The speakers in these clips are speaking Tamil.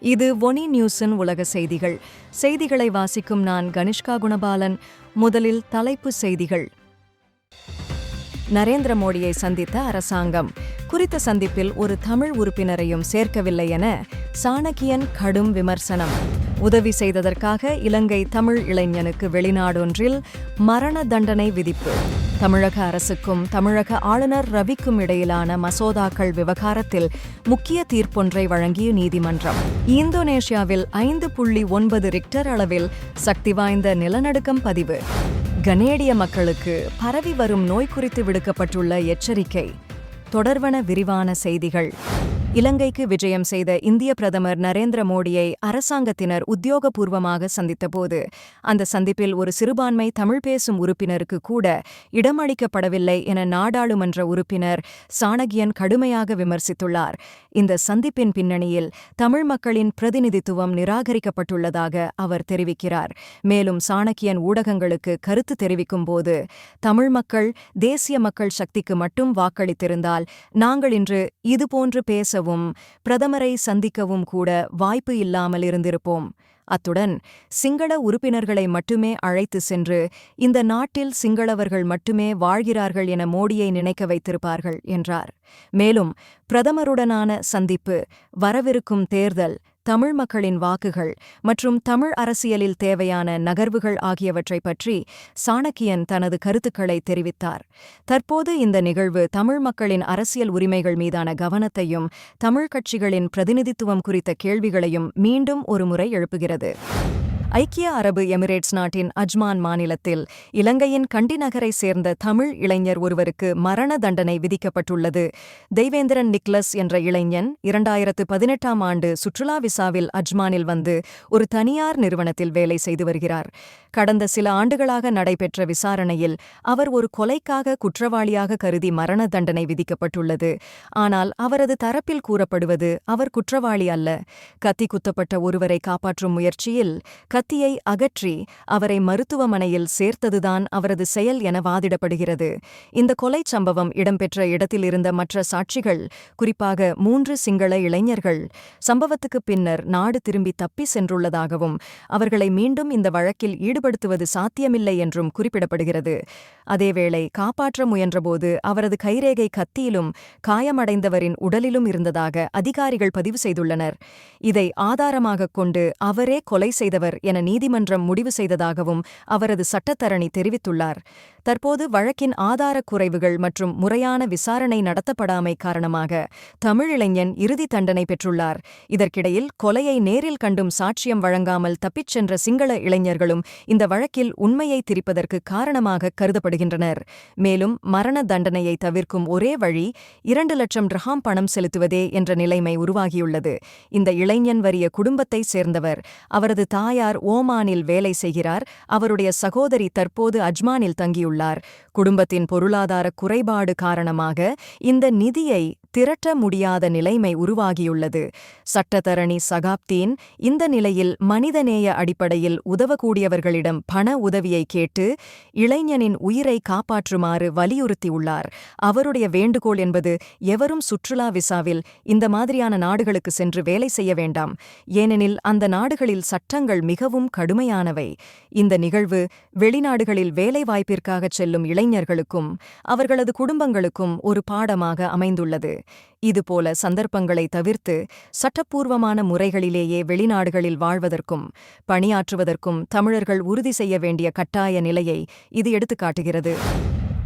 இது ஒனி நியூஸின் உலக செய்திகள். செய்திகளை வாசிக்கும் நான் கனிஷ்கா குணபாலன். முதலில் தலைப்பு செய்திகள். நரேந்திர மோடியை சந்தித்த அரசாங்கம். குறித்த சந்திப்பில் ஒரு தமிழ் உறுப்பினரையும் சேர்க்கவில்லை என சாணக்கியன் கடும் விமர்சனம். உதவி செய்ததற்காக இலங்கை தமிழ் இளைஞனுக்கு வெளிநாடொன்றில் மரண தண்டனை விதிப்பு. தமிழக அரசுக்கும் தமிழக ஆளுநர் ரவிக்கும் இடையிலான மசோதாக்கள் விவகாரத்தில் முக்கிய தீர்ப்பொன்றை வழங்கிய நீதிமன்றம். இந்தோனேஷியாவில் ஐந்து புள்ளி ஒன்பது ரிக்டர் அளவில் சக்தி வாய்ந்த நிலநடுக்கம் பதிவு. கனேடிய மக்களுக்கு பரவி வரும் நோய் குறித்து விடுக்கப்பட்டுள்ள எச்சரிக்கை. தொடர்வன விரிவான செய்திகள். இலங்கைக்கு விஜயம் செய்த இந்திய பிரதமர் நரேந்திர மோடியை அரசாங்கத்தினர் உத்தியோகபூர்வமாக சந்தித்தபோது அந்த சந்திப்பில் ஒரு சிறுபான்மை தமிழ் பேசும் உறுப்பினருக்கு கூட இடமளிக்கப்படவில்லை என நாடாளுமன்ற உறுப்பினர் சாணகியன் கடுமையாக விமர்சித்துள்ளார். இந்த சந்திப்பின் பின்னணியில் தமிழ் மக்களின் பிரதிநிதித்துவம் நிராகரிக்கப்பட்டுள்ளதாக அவர் தெரிவிக்கிறார். மேலும் சாணக்கியன் ஊடகங்களுக்கு கருத்து தெரிவிக்கும் போது தமிழ் மக்கள் தேசிய மக்கள் சக்திக்கு மட்டும் வாக்களித்திருந்தால் நாங்கள் இன்று இதுபோன்று பேசவும் பிரதமரை சந்திக்கவும் கூட வாய்ப்பு இல்லாமல் இருந்திருப்போம். அத்துடன் சிங்கள உறுப்பினர்களை மட்டுமே அழைத்து சென்று இந்த நாட்டில் சிங்களவர்கள் மட்டுமே வாழ்கிறார்கள் என மோடியை நினைக்க வைத்திருப்பார்கள் என்றார். மேலும் பிரதமருடனான சந்திப்பு வரவிருக்கும் தேர்தல் தமிழ் மக்களின் வாக்குகள் மற்றும் தமிழ் அரசியலில் தேவையான நகர்வுகள் ஆகியவற்றை பற்றி சாணக்கியன் தனது கருத்துக்களை தெரிவித்தார். தற்போது இந்த நிகழ்வு தமிழ் மக்களின் அரசியல் உரிமைகள் மீதான கவனத்தையும் தமிழ் கட்சிகளின் பிரதிநிதித்துவம் குறித்த கேள்விகளையும் மீண்டும் ஒருமுறை எழுப்புகிறது. ஐக்கிய அரபு எமிரேட்ஸ் நாட்டின் அஜ்மான் மாநிலத்தில் இலங்கையின் கண்டி நகரை சேர்ந்த தமிழ் இளைஞர் ஒருவருக்கு மரண தண்டனை விதிக்கப்பட்டுள்ளது. தெய்வேந்திரன் நிக்லஸ் என்ற இளைஞன் இரண்டாயிரத்து பதினெட்டாம் ஆண்டு சுற்றுலா விசாவில் அஜ்மானில் வந்து ஒரு தனியார் நிறுவனத்தில் வேலை செய்து வருகிறார். கடந்த சில ஆண்டுகளாக நடைபெற்ற விசாரணையில் அவர் ஒரு கொலைக்காக குற்றவாளியாக கருதி மரண தண்டனை விதிக்கப்பட்டுள்ளது. ஆனால் அவரது தரப்பில் கூறப்படுவது அவர் குற்றவாளி அல்ல. கத்தி குத்தப்பட்ட ஒருவரை காப்பாற்றும் முயற்சியில் கத்தியை அகற்றி அவரை மருத்துவமனையில் சேர்த்ததுதான் அவரது செயல் என வாதிடப்படுகிறது. இந்த கொலைச் சம்பவம் இடம்பெற்ற இடத்தில் இருந்த மற்ற சாட்சிகள் குறிப்பாக மூன்று சிங்கள இளைஞர்கள் சம்பவத்துக்கு பின்னர் நாடு திரும்பி தப்பி சென்றுள்ளதாகவும் அவர்களை மீண்டும் இந்த வழக்கில் ஈடுபடுத்துவது சாத்தியமில்லை என்றும் குறிப்பிடப்படுகிறது. அதேவேளை காப்பாற்ற முயன்றபோது அவரது கைரேகை கத்தியிலும் காயமடைந்தவரின் உடலிலும் இருந்ததாக அதிகாரிகள் பதிவு செய்துள்ளனர். இதை ஆதாரமாகக் கொண்டு அவரே கொலை செய்தவர் என நீதிமன்றம் முடிவு செய்ததாகவும் அவரது சட்டத்தரணி தெரிவித்துள்ளார். தற்போது வழக்கின் ஆதாரக் குறைவுகள் மற்றும் முறையான விசாரணை நடத்தப்படாமை காரணமாக தமிழ் இளைஞன் இறுதி தண்டனை பெற்றுள்ளார். இதற்கிடையில் கொலையை நேரில் கண்டும் சாட்சியம் வழங்காமல் தப்பிச் சென்ற சிங்கள இளைஞர்களும் இந்த வழக்கில் உண்மையை திரிப்பதற்கு காரணமாக கருதப்படுகின்றனர். மேலும் மரண தண்டனையை தவிர்க்கும் ஒரே வழி இரண்டு லட்சம் ரஹாம் பணம் செலுத்துவதே என்ற நிலைமை உருவாகியுள்ளது. இந்த இளைஞன் வறிய குடும்பத்தைச் சேர்ந்தவர் அவரது தாயார் ஓமானில் வேலை செய்கிறார். அவருடைய சகோதரி தற்போது அஜ்மானில் தங்கியுள்ளார். குடும்பத்தின் பொருளாதார குறைபாடு காரணமாக இந்த நிதியை திரட்ட முடியாத நிலைமை உருவாகியுள்ளது. சட்டத்தரணி சகாப்தீன் இந்த நிலையில் மனிதநேய அடிப்படையில் உதவக்கூடியவர்களிடம் பண உதவியை கேட்டு இளைஞனின் உயிரை காப்பாற்றுமாறு வலியுறுத்தியுள்ளார். அவருடைய வேண்டுகோள் என்பது எவரும் சுற்றுலா விசாவில் இந்த மாதிரியான நாடுகளுக்கு சென்று வேலை செய்ய வேண்டாம். ஏனெனில் அந்த நாடுகளில் சட்டங்கள் மிகவும் கடுமையானவை. இந்த நிகழ்வு வெளிநாடுகளில் வேலைவாய்ப்பிற்காகச் செல்லும் இளைஞர்களுக்கும் அவர்களது குடும்பங்களுக்கும் ஒரு பாடமாக அமைந்துள்ளது. இதுபோல சந்தர்ப்பங்களை தவிர்த்து சட்டப்பூர்வமான முறைகளிலேயே வெளிநாடுகளில் வாழ்வதற்கும் பணியாற்றுவதற்கும் தமிழர்கள் உறுதி செய்ய வேண்டிய கட்டாய நிலையை இது எடுத்துக்காட்டுகிறது.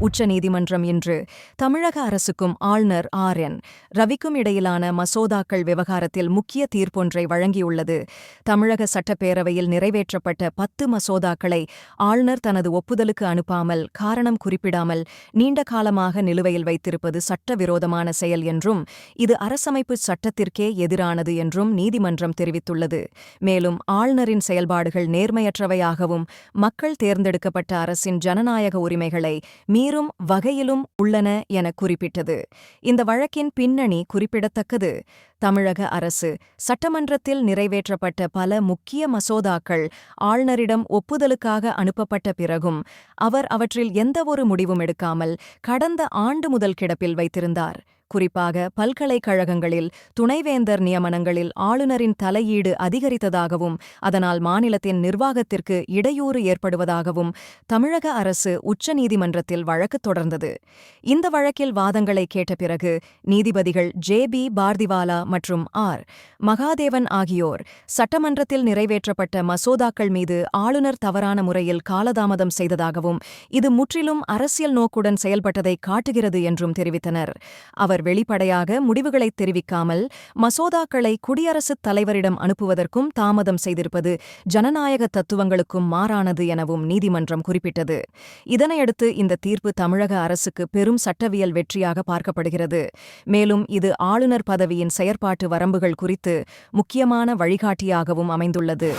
உச்சநீதிமன்றம் இன்று தமிழக அரசுக்கும் ஆளுநர் ஆர் என். ரவிக்கும் இடையிலான மசோதாக்கள் விவகாரத்தில் முக்கிய தீர்ப்பொன்றை வழங்கியுள்ளது. தமிழக சட்டப்பேரவையில் நிறைவேற்றப்பட்ட பத்து மசோதாக்களை ஆளுநர் தனது ஒப்புதலுக்கு அனுப்பாமல் காரணம் குறிப்பிடாமல் நீண்ட காலமாக நிலுவையில் வைத்திருப்பது சட்டவிரோதமான செயல் என்றும் இது அரசமைப்பு சட்டத்திற்கே எதிரானது என்றும் நீதிமன்றம் தெரிவித்துள்ளது. மேலும் ஆளுநரின் செயல்பாடுகள் நேர்மையற்றவையாகவும் மக்கள் தேர்ந்தெடுக்கப்பட்ட அரசின் ஜனநாயக உரிமைகளை மீ மீறும் வகையிலும் உள்ளன என குறிப்பிட்டது. இந்த வழக்கின் பின்னணி குறிப்பிடத்தக்கது. தமிழக அரசு சட்டமன்றத்தில் நிறைவேற்றப்பட்ட பல முக்கிய மசோதாக்கள் ஆளுநரிடம் ஒப்புதலுக்காக அனுப்பப்பட்ட பிறகும் அவர் அவற்றில் எந்தவொரு முடிவும் எடுக்காமல் கடந்த ஆண்டு முதல் கிடப்பில் வைத்திருந்தார். குறிப்பாக பல்கலைக்கழகங்களில் துணைவேந்தர் நியமனங்களில் ஆளுநரின் தலையீடு அதிகரித்ததாகவும் அதனால் மாநிலத்தின் நிர்வாகத்திற்கு இடையூறு ஏற்படுவதாகவும் தமிழக அரசு உச்சநீதிமன்றத்தில் வழக்கு தொடர்ந்தது. இந்த வழக்கில் வாதங்களை கேட்ட பிறகு நீதிபதிகள் ஜே பி பார்திவாலா மற்றும் ஆர். மகாதேவன் ஆகியோர் சட்டமன்றத்தில் நிறைவேற்றப்பட்ட மசோதாக்கள் மீது ஆளுநர் தவறான முறையில் காலதாமதம் செய்ததாகவும் இது முற்றிலும் அரசியல் நோக்குடன் செயல்பட்டதை காட்டுகிறது என்றும் தெரிவித்தனர். அவர் வெளிப்படையாக முடிவுகளை தெரிவிக்காமல் மசோதாக்களை குடியரசுத் தலைவரிடம் அனுப்புவதற்கும் தாமதம் செய்திருப்பது ஜனநாயக தத்துவங்களுக்கும் மாறானது எனவும் நீதிமன்றம் குறிப்பிட்டது. இதனையடுத்து இந்த தீர்ப்பு தமிழக அரசுக்கு பெரும் சட்டவியல் வெற்றியாக பார்க்கப்படுகிறது. மேலும் இது ஆளுநர் பதவியின் செயற்பாட்டு வரம்புகள் குறித்து முக்கியமான வழிகாட்டியாகவும் அமைந்துள்ளது.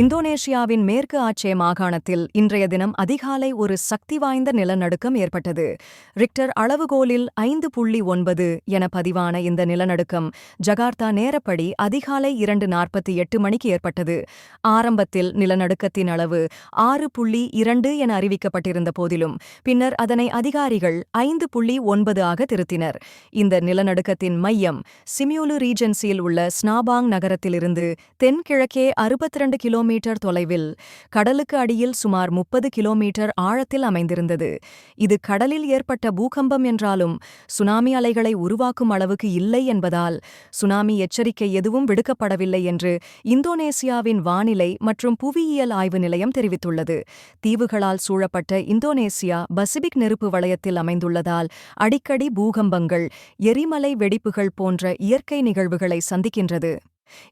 இந்தோனேஷியாவின் மேற்கு ஆச்சே மாகாணத்தில் இன்றைய தினம் அதிகாலை ஒரு சக்தி வாய்ந்த நிலநடுக்கம் ஏற்பட்டது. ரிக்டர் அளவுகோலில் ஐந்து புள்ளி ஒன்பது என பதிவான இந்த நிலநடுக்கம் ஜகார்த்தா நேரப்படி அதிகாலை இரண்டு நாற்பத்தி எட்டு மணிக்கு ஏற்பட்டது. ஆரம்பத்தில் நிலநடுக்கத்தின் அளவு ஆறு புள்ளி இரண்டு என அறிவிக்கப்பட்டிருந்த போதிலும் பின்னர் அதனை அதிகாரிகள் ஐந்து புள்ளி ஒன்பது ஆக திருத்தினர். இந்த நிலநடுக்கத்தின் மையம் சிமியோலு ரீஜென்சியில் உள்ள ஸ்னாபாங் நகரத்திலிருந்து தென்கிழக்கே அறுபத்திரண்டு கிலோ கிலோமீட்டர் தொலைவில் கடலுக்கு அடியில் சுமார் முப்பது கிலோமீட்டர் ஆழத்தில் அமைந்திருந்தது. இது கடலில் ஏற்பட்ட பூகம்பம் என்றாலும் சுனாமி அலைகளை உருவாக்கும் அளவுக்கு இல்லை என்பதால் சுனாமி எச்சரிக்கை எதுவும் விடுக்கப்படவில்லை என்று இந்தோனேசியாவின் வானிலை மற்றும் புவியியல் ஆய்வு நிலையம் தெரிவித்துள்ளது. தீவுகளால் சூழப்பட்ட இந்தோனேசியா பசிபிக் நெருப்பு வளையத்தில் அமைந்துள்ளதால் அடிக்கடி பூகம்பங்கள் எரிமலை வெடிப்புகள் போன்ற இயற்கை நிகழ்வுகளை சந்திக்கின்றது.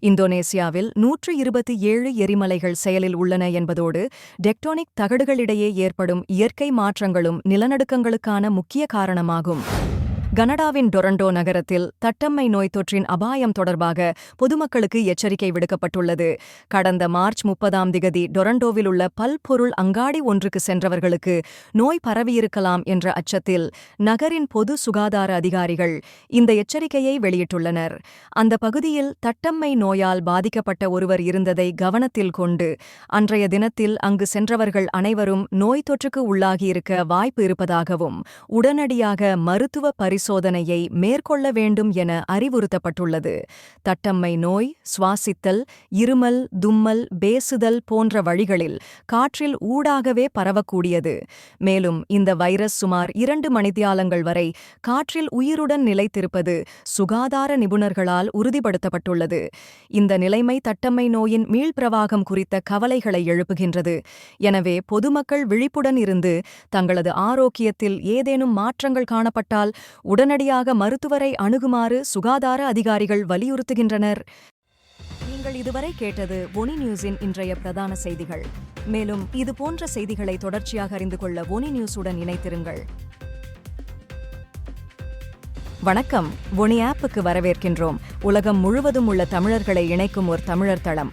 இந்தோனேசியாவில் நூற்று இருபத்தி ஏழு எரிமலைகள் செயலில் உள்ளன என்பதோடு டெக்டோனிக் தகடுகளிடையே ஏற்படும் இயற்கை மாற்றங்களும் நிலநடுக்கங்களுக்கான முக்கிய காரணமாகும். கனடாவின் டொரண்டோ நகரத்தில் தட்டம்மை நோய் தொற்றின் அபாயம் தொடர்பாக பொதுமக்களுக்கு எச்சரிக்கை விடுக்கப்பட்டுள்ளது. கடந்த மார்ச் முப்பதாம் திகதி டொரண்டோவில் உள்ள பல்பொருள் அங்காடி ஒன்றுக்கு சென்றவர்களுக்கு நோய் பரவியிருக்கலாம் என்ற அச்சத்தில் நகரின் பொது சுகாதார அதிகாரிகள் இந்த எச்சரிக்கையை வெளியிட்டுள்ளனர். அந்த பகுதியில் தட்டம்மை நோயால் பாதிக்கப்பட்ட ஒருவர் இருந்ததை கவனத்தில் கொண்டு அன்றைய தினத்தில் அங்கு சென்றவர்கள் அனைவரும் நோய் தொற்றுக்கு உள்ளாகியிருக்க வாய்ப்பு இருப்பதாகவும் உடனடியாக மருத்துவ பரிசு பரிசோதனையை மேற்கொள்ள வேண்டும் என அறிவுறுத்தப்பட்டுள்ளது. தட்டம்மை நோய் சுவாசித்தல் இருமல் தும்மல் பேசுதல் போன்ற வழிகளில் காற்றில் ஊடாகவே பரவக்கூடியது. மேலும் இந்த வைரஸ் சுமார் இரண்டு மணித்தியாலங்கள் வரை காற்றில் உயிருடன் நிலைத்திருப்பது சுகாதார நிபுணர்களால் உறுதிப்படுத்தப்பட்டுள்ளது. இந்த நிலைமை தட்டம்மை நோயின் மீள்பிரவாகம் குறித்த கவலைகளை எழுப்புகின்றது. எனவே பொதுமக்கள் விழிப்புடன் இருந்து தங்களது ஆரோக்கியத்தில் ஏதேனும் மாற்றங்கள் காணப்பட்டால் உடனடியாக மருத்துவரை அணுகுமாறு சுகாதார அதிகாரிகள் வலியுறுத்துகின்றனர். நீங்கள் இதுவரை கேட்டது ஒனி நியூஸின் இன்றைய பிரதான செய்திகள். மேலும் இது போன்ற செய்திகளை தொடர்ச்சியாக அறிந்து கொள்ள ஒனி நியூஸுடன் இணைத்திருங்கள் வணக்கம். ஒனி ஆப்புக்கு வரவேற்கின்றோம். உலகம் முழுவதும் உள்ள தமிழர்களை இணைக்கும் ஒரு தமிழர் தளம்.